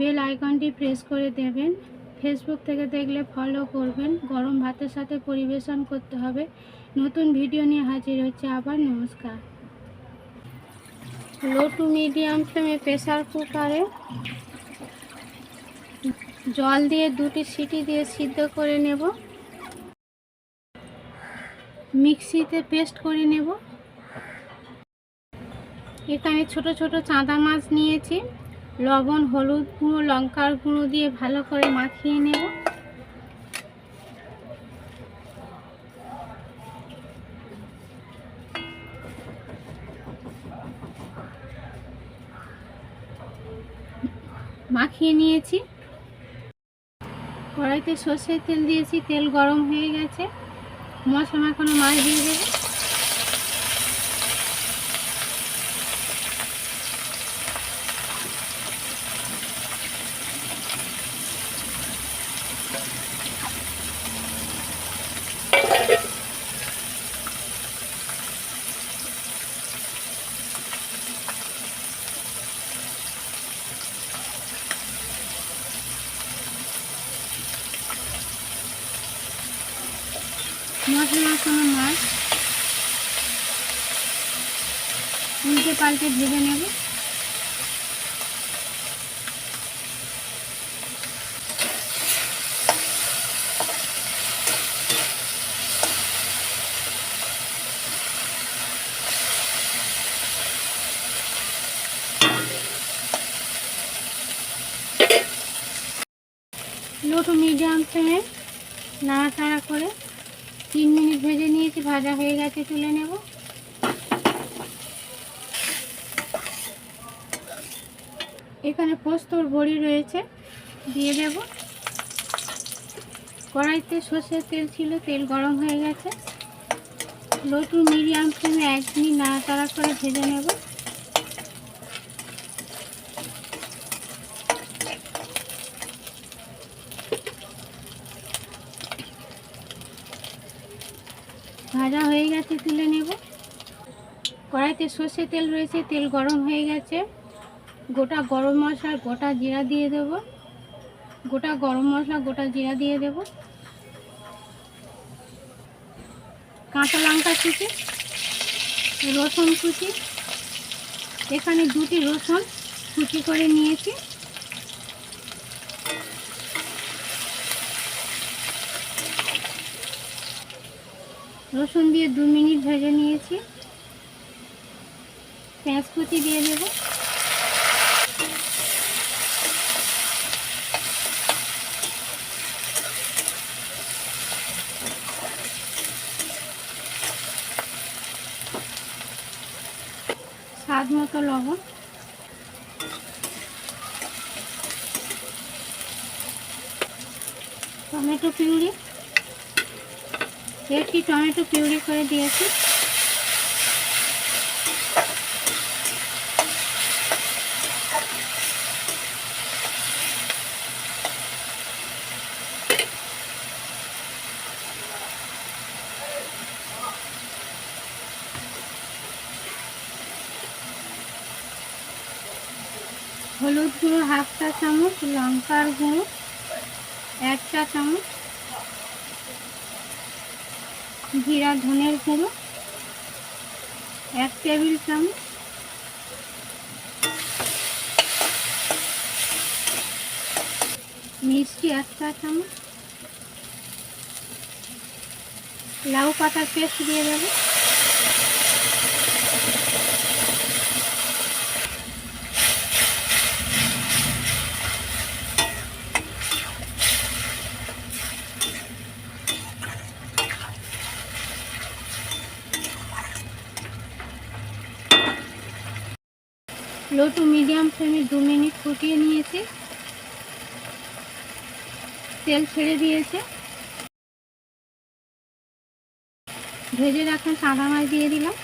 Bell আইকনটি press করে দেবেন। ফেসবুক থেকে দেখলে ফলো করবেন। গরম ভাতের সাথে পরিবেশন করতে হবে। নতুন ভিডিও নিয়ে হাজির হচ্ছে আবার। নমস্কার। লো টু মিডিয়াম ফ্লেমে প্রেসার কুকারে জল দিয়ে দুটি সিটি দিয়ে সিদ্ধ করে নেব। মিক্সিতে পেস্ট করে নেব। এখানে ছোট ছোট চাঁদা মাছ নিয়েছি। লবণ, হলুদ গুঁড়ো, লঙ্কার গুঁড়ো দিয়ে ভালো করে মাখিয়ে নেব। মাখিয়ে নিয়েছি। কড়াইতে সর্ষের তেল দিয়েছি, তেল গরম হয়ে গেছে। মশলা মাখানো মাছ দিয়ে দেবো। মশলা মাখানো মাছ উল্টে পাল্টে ভেজে নেব। লো মিডিয়াম ফ্লেমে নাড়াচাড়া করে তিন মিনিট ভেজে নিয়েছি, ভাজা হয়ে গেছে, তুলে নেব। এখানে পোস্তর বড়ি রয়েছে, দিয়ে দেব। কড়াইতে সর্ষের তেল ছিল, তেল গরম হয়ে গেছে। লো টু মিডিয়াম ফ্লেমে এক মিনিট নাড়াচাড়া করে ভেজে নেব। ভাজা হয়ে গেছে, তুলে নেব। কড়াইতে সর্ষে তেল রয়েছে, তেল গরম হয়ে গেছে। গোটা গরম মশলা, গোটা জিরা দিয়ে দেব। গোটা গরম মশলা, গোটা জিরা দিয়ে দেব। কাঁচা লঙ্কা কুচি, রসুন কুচি। এখানে দুটি রসুন কুচি করে নিয়েছি। রসুন দিয়ে দু মিনিট ভেজে নিয়েছি। পেঁয়াজ কুচি দিয়ে দেব। স্বাদ মতো লবণ। Tomato puree. একটি টমেটো পিউরি করে দিয়েছি? হলুদ গুঁড়ো হাফ চা চামচ, লঙ্কার গুঁড়ো এক চা চামচ জিরা, ধনের গুঁড়ো, এক টেবিল চামচ। মিষ্টি এক চা চামচ। লাউ পাতার পেস্ট দিয়ে দেবো। লো টু মিডিয়াম ফ্লেমে দু মিনিট ফুটিয়ে নিয়েছি। তেল ছেড়ে দিয়েছে। ভেজে রাখা সাদা মাছ দিয়ে দিলাম।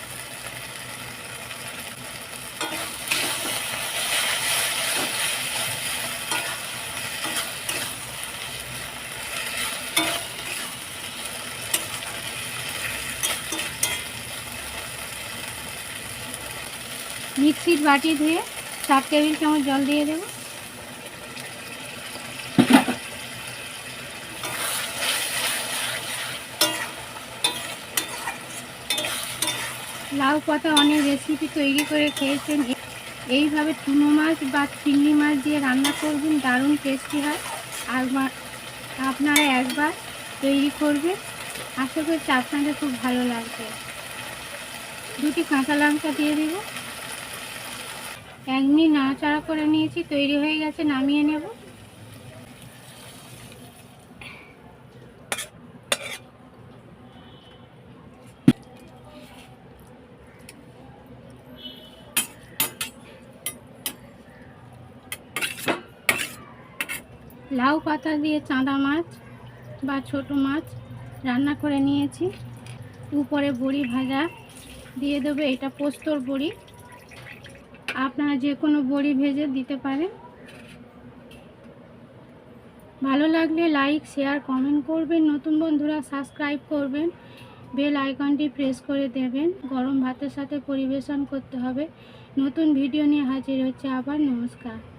মিক্সির বাটি ধুয়ে চার টেবিল চামচ জল দিয়ে দেব। লাউ পাতা অনেক রেসিপি তৈরি করে খেয়েছেন। এইভাবে চুনো মাছ বা চিংড়ি মাছ দিয়ে রান্না করবেন, দারুণ টেস্টি হয়। আর আপনারা একবার তৈরি করবেন। আশা করছি আপনাদের খুব ভালো লাগবে। দুটি কাঁচা লঙ্কা দিয়ে দেবো। এক মিনিট নাড়াচাড়া করে নিয়েছি, তৈরি হয়ে গেছে, নামিয়ে নেব। লাউ পাতা দিয়ে চাঁদা মাছ বা ছোট মাছ রান্না করে নিয়েছি। উপরে বড়ি ভাজা দিয়ে দেবে, এটা পোস্তর বড়ি। আপনারা যে কোনো বড়ি ভেজে দিতে পারেন। ভালো লাগলে লাইক, শেয়ার, কমেন্ট করবেন। নতুন বন্ধুরা সাবস্ক্রাইব করবেন। বেল আইকনটি প্রেস করে দেবেন। গরম ভাতের সাথে পরিবেশন করতে হবে। নতুন ভিডিও নিয়ে হাজির হচ্ছে আবার। নমস্কার।